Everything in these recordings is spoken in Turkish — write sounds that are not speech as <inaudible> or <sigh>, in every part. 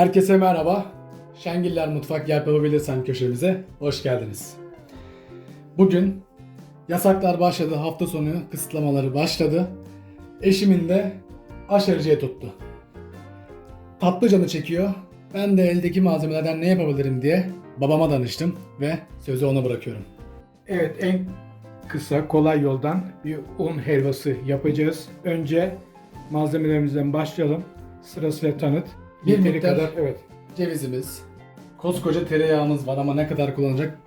Herkese merhaba. Şengiller Mutfak Yap Yapabilirsen köşemize hoş geldiniz. Bugün yasaklar başladı, hafta sonu kısıtlamaları başladı. Eşimin de aşericiye tuttu. Tatlı canı çekiyor. Ben de eldeki malzemelerden ne yapabilirim diye babama danıştım ve sözü ona bırakıyorum. Evet en kısa kolay yoldan bir un helvası yapacağız. Önce malzemelerimizden başlayalım. Sırasıyla tanıt. Bir Yeteri miktar- kadar evet. Cevizimiz, koskoca tereyağımız var ama ne kadar kullanacak?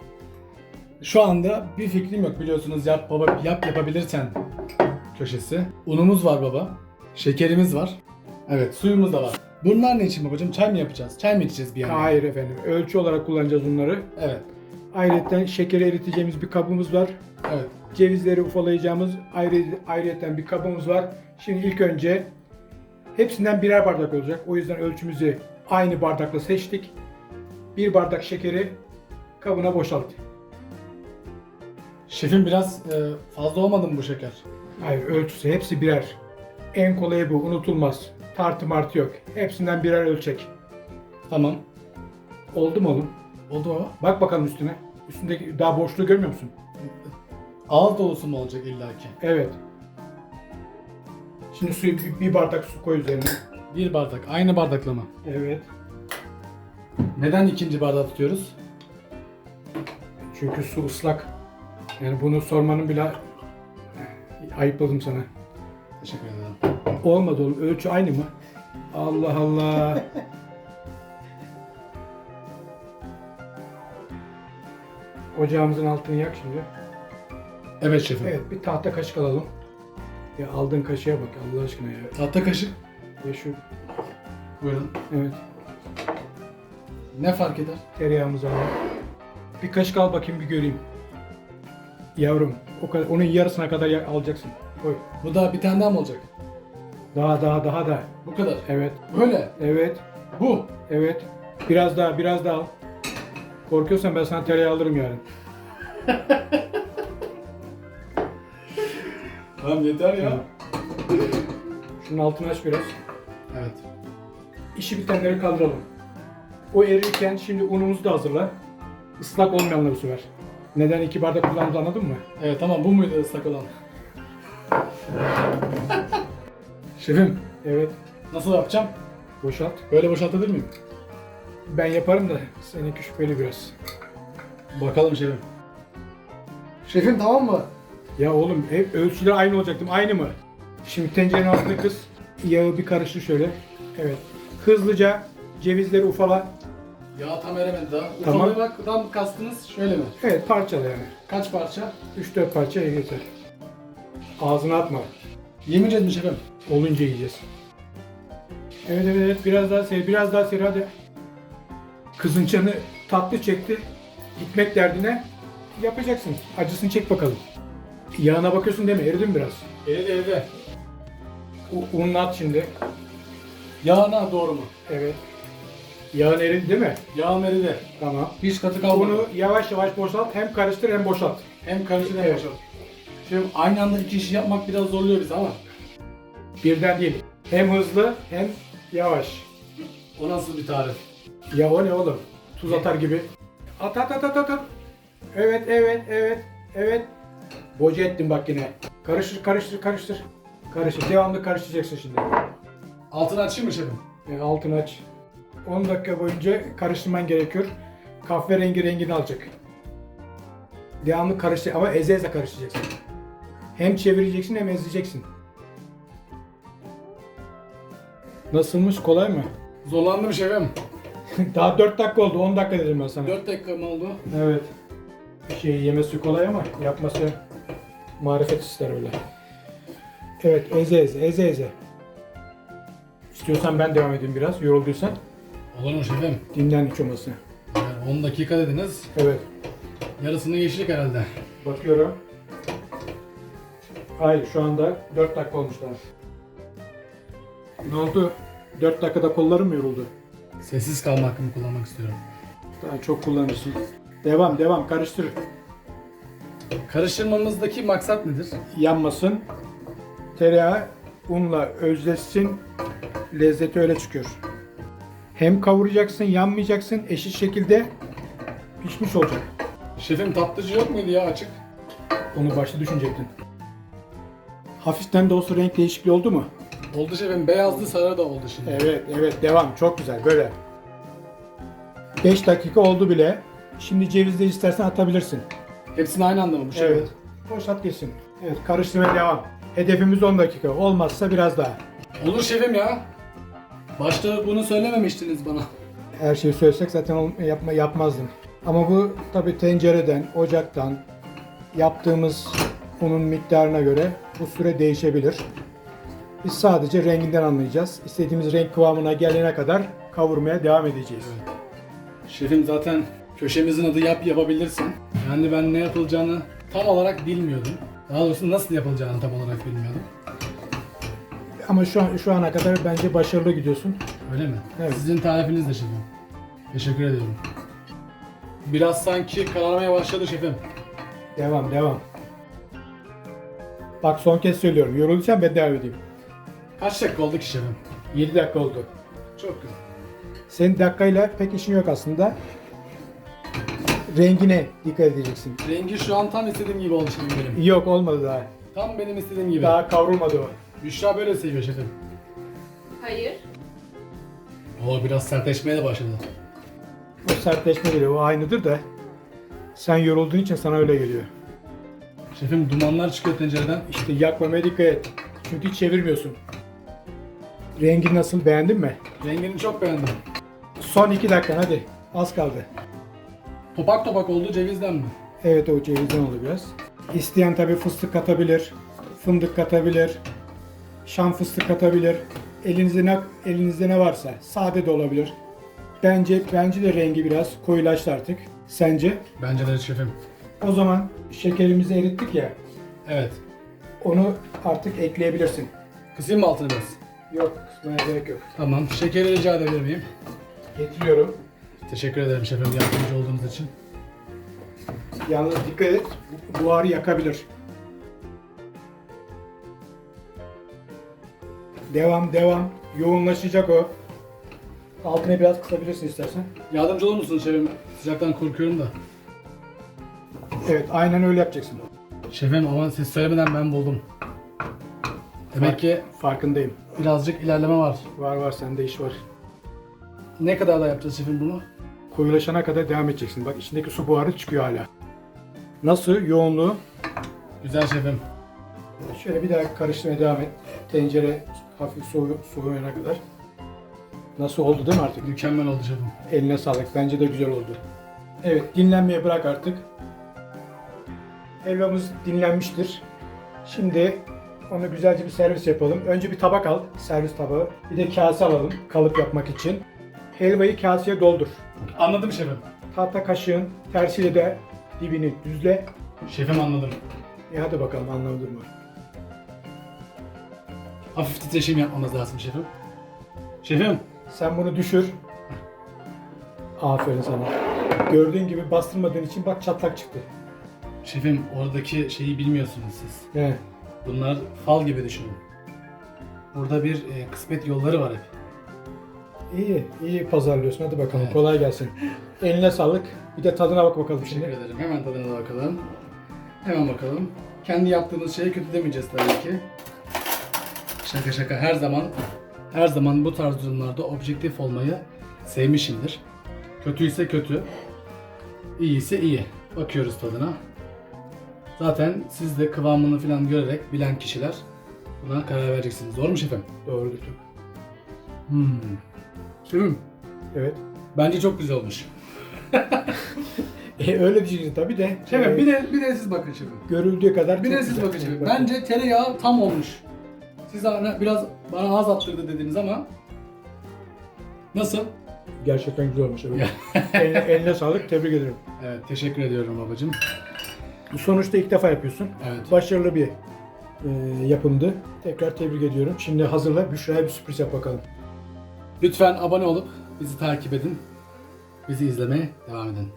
Şu anda bir fikrim yok biliyorsunuz yap baba yap yapabilirsen köşesi. Unumuz var baba. Şekerimiz var. Evet suyumuz da var. Bunlar ne için babacığım? Çay mı yapacağız? Çay mı içeceğiz bir yana? Hayır efendim. Ölçü olarak kullanacağız bunları. Evet. Ayrıca şekeri eriteceğimiz bir kabımız var. Evet. Cevizleri ufalayacağımız ayrı ayrıca bir kabımız var. Şimdi ilk önce hepsinden birer bardak olacak. O yüzden ölçümüzü aynı bardakla seçtik. Bir bardak şekeri kabına boşalt. Şefim biraz e, fazla olmadı mı bu şeker? Hayır ölçüsü hepsi birer. En kolayı bu unutulmaz. Tartı martı yok. Hepsinden birer ölçek. Tamam. Oldu mu oğlum? Oldu baba. Bak bakalım üstüne. Üstündeki daha boşluğu görmüyor musun? Ağız dolusu mu olacak illaki? Evet. Şimdi suyu bir, bardak su koy üzerine. Bir bardak. Aynı bardakla mı? Evet. Neden ikinci bardağı tutuyoruz? Çünkü su ıslak. Yani bunu sormanın bile ayıpladım sana. Teşekkür ederim. Olmadı oğlum. Ölçü aynı mı? Allah Allah. <laughs> Ocağımızın altını yak şimdi. Evet şefim. Evet bir tahta kaşık alalım. Ya aldığın kaşığa bak Allah aşkına ya. Tahta kaşık. Ya şu Buyurun. evet Ne fark eder? tereyağımızı alalım. Bir kaşık al bakayım bir göreyim. Yavrum o kadar onun yarısına kadar ya- alacaksın. Koy. Bu da bir tane daha mı olacak? Daha daha daha da. Bu kadar. Evet. Böyle. Evet. Bu. Evet. Biraz daha biraz daha al. Korkuyorsan ben sana tereyağı alırım yarın. <laughs> Tamam yeter ya. Şunun altını aç biraz. Evet. İşi bitenleri kaldıralım. O erirken şimdi unumuzu da hazırla. Islak olmayanları bu sefer. Neden iki bardak kullandığımızı anladın mı? Evet tamam bu muydu ıslak olan? Şefim Evet. nasıl yapacağım? Boşalt. Böyle boşaltabilir miyim? Ben yaparım da seninki şüpheli biraz. Bakalım şefim. Şefim tamam mı? Ya oğlum hep ölçüler aynı olacaktım. Aynı mı? Şimdi tencerenin altına kız. Yağı bir karıştır şöyle. Evet. Hızlıca cevizleri ufala. Ya tam eremedi daha. Tamam. Ufalamaktan kastınız şöyle mi? Evet parçala yani. Kaç parça? 3-4 parça yeter. Ağzına atma. Yemeyeceğiz mi şefim? Olunca yiyeceğiz. Evet evet evet biraz daha seri biraz daha seri hadi. Kızın canı tatlı çekti. Gitmek derdine yapacaksın. Acısını çek bakalım. Yağına bakıyorsun değil mi? Eridi mi biraz? Eridi eridi. U- ununu at şimdi. Yağına doğru mu? Evet. Yağın eridi değil mi? Yağım eridi. Tamam. Hiç katı kalmadı. Bunu yavaş yavaş boşalt. Hem karıştır hem boşalt. hem karıştır hem Evet. boşalt. Şefim aynı anda iki işi yapmak biraz zorluyor bizi ama. Birden değil. Hem hızlı hem yavaş. O nasıl bir tarif? Ya o ne oğlum? Tuz atar gibi. At at at at at. at. Evet evet evet evet. Boca ettin bak yine. Karıştır karıştır karıştır. Karıştır. Devamlı karıştıracaksın şimdi. Altını açayım mı şefim? E, altını aç. 10 dakika boyunca karıştırman gerekiyor. Kahverengi rengini alacak. Devamlı karıştır ama eze eze karıştıracaksın. Hem çevireceksin hem ezeceksin. Nasılmış kolay mı? Zorlandım şefim. <laughs> Daha 4 dakika oldu 10 dakika dedim ben sana. 4 dakika mı oldu? Evet. Şey yemesi kolay ama yapması marifet ister öyle. Evet eze eze eze eze. İstiyorsan ben devam edeyim biraz yorulduysan. Olur mu şefim? Dinlen hiç olması. Yani 10 dakika dediniz. Evet. Yarısını geçtik herhalde. Bakıyorum. Hayır şu anda 4 dakika olmuşlar. Ne oldu? 4 dakikada kollarım mı yoruldu? Sessiz kalma hakkımı kullanmak istiyorum. Daha çok kullanırsın. Devam devam karıştır. Karıştırmamızdaki maksat nedir? Yanmasın. Tereyağı unla özleşsin. Lezzeti öyle çıkıyor. Hem kavuracaksın, yanmayacaksın. Eşit şekilde pişmiş olacak. Şefim tatlıcı yok muydu ya açık? Onu başta düşünecektin. Hafiften de olsa renk değişikliği oldu mu? Oldu şefim. Beyazlı sarı da oldu şimdi. Evet, evet. Devam. Çok güzel. Böyle. 5 dakika oldu bile. Şimdi cevizleri istersen atabilirsin. Hepsini aynı anda mı bu şefim? Evet. Boşalt geçsin. Evet, karıştırmaya devam. Hedefimiz 10 dakika. Olmazsa biraz daha. Olur şefim ya. Başta bunu söylememiştiniz bana. Her şeyi söylesek zaten yapma, yapmazdım. Ama bu tabi tencereden, ocaktan yaptığımız unun miktarına göre bu süre değişebilir. Biz sadece renginden anlayacağız. İstediğimiz renk kıvamına gelene kadar kavurmaya devam edeceğiz. Şefim zaten köşemizin adı yap yapabilirsin. Yani ben ne yapılacağını tam olarak bilmiyordum. Daha doğrusu nasıl yapılacağını tam olarak bilmiyordum. Ama şu an şu ana kadar bence başarılı gidiyorsun. Öyle mi? Evet. Sizin tarifiniz de şefim. Teşekkür ediyorum. Biraz sanki kararmaya başladı şefim. Devam, devam. Bak son kez söylüyorum. Yorulduysan ben devam edeyim. Kaç dakika oldu ki şefim? 7 dakika oldu. Çok güzel. Senin dakikayla pek işin yok aslında. Rengine dikkat edeceksin. Rengi şu an tam istediğim gibi oldu şefim benim. Yok olmadı daha. Tam benim istediğim gibi. Daha kavrulmadı o. Büşra böyle seviyor şefim. Hayır. O biraz sertleşmeye de başladı. O sertleşme geliyor. O aynıdır da. Sen yorulduğun için sana öyle geliyor. Şefim dumanlar çıkıyor tencereden. İşte yakmamaya dikkat et. Çünkü hiç çevirmiyorsun. Rengi nasıl beğendin mi? Rengini çok beğendim. Son iki dakika hadi. Az kaldı. Topak topak oldu cevizden mi? Evet o cevizden oldu biraz. İsteyen tabii fıstık katabilir. Fındık katabilir. Şam fıstık katabilir. Elinizde ne elinizde ne varsa sade de olabilir. Bence bence de rengi biraz koyulaştı artık. Sence? Bence de şefim. O zaman şekerimizi erittik ya. Evet. Onu artık ekleyebilirsin. Kısayım mı altını biraz? Yok kısmaya gerek yok. Tamam. Şekeri rica edebilir miyim? Getiriyorum. Teşekkür ederim şefim yardımcı olduğunuz için. Yalnız dikkat et. bu- Buharı yakabilir. Devam devam. Yoğunlaşacak o. Altını biraz kısabilirsin istersen. Yardımcı olur musunuz şefim? Sıcaktan korkuyorum da. Evet aynen öyle yapacaksın. Şefim ama siz söylemeden ben buldum. Demek ki Farkındayım. birazcık ilerleme var. Var var sende iş var. Ne kadar da yapacağız şefim bunu? Koyulaşana kadar devam edeceksin. Bak içindeki su buharı çıkıyor hala. Nasıl yoğunluğu? Güzel şefim. Şöyle bir daha karıştırmaya devam et. Tencere hafif soğu soğuyana kadar. Nasıl oldu değil mi artık? Mükemmel oldu şefim. Eline sağlık. Bence de güzel oldu. Evet, dinlenmeye bırak artık. Helvamız dinlenmiştir. Şimdi onu güzelce bir servis yapalım. Önce bir tabak al, servis tabağı. Bir de kase alalım kalıp yapmak için. Helvayı kaseye doldur. Anladım şefim. Tahta kaşığın tersiyle de dibini düzle. Şefim anladım. E hadi bakalım anlamadın mı? Hafif titreşim yapmamız lazım şefim. Şefim. Sen bunu düşür. Aferin sana. Gördüğün gibi bastırmadığın için bak çatlak çıktı. Şefim oradaki şeyi bilmiyorsunuz siz. Ne? Bunlar fal gibi düşünün. Burada bir e, kısmet yolları var hep. İyi, iyi pazarlıyorsun. Hadi bakalım. Kolay gelsin. Eline sağlık. Bir de tadına bak bakalım Teşekkür şimdi. ederim. Hemen tadına da bakalım. Hemen bakalım. Kendi yaptığımız şeye kötü demeyeceğiz tabii ki. Şaka şaka her zaman her zaman bu tarz durumlarda objektif olmayı sevmişimdir. Kötüyse kötü, iyiyse iyi. Bakıyoruz tadına. Zaten siz de kıvamını falan görerek bilen kişiler buna karar vereceksiniz. Doğru mu şefim? Doğrudur. Hmm. Şefim, Evet. bence çok güzel olmuş. <laughs> E, öyle diyeceksin tabii de. Şefim e, bir de bir de siz bakın şefim. görüldüğü kadar Bir çok de siz güzel. bakın şefim. Bakın. Bence tereyağı tam olmuş. Siz bana biraz bana az attırdı dediniz ama nasıl? Gerçekten güzel olmuş. Evet. <laughs> eline, eline sağlık. Tebrik ederim. Evet teşekkür ediyorum babacığım. Sonuçta ilk defa yapıyorsun. Evet. Başarılı bir e, yapımdı. Tekrar tebrik ediyorum. Şimdi hazırla. Büşra'ya bir sürpriz yap bakalım. Lütfen abone olup bizi takip edin. Bizi izlemeye devam edin.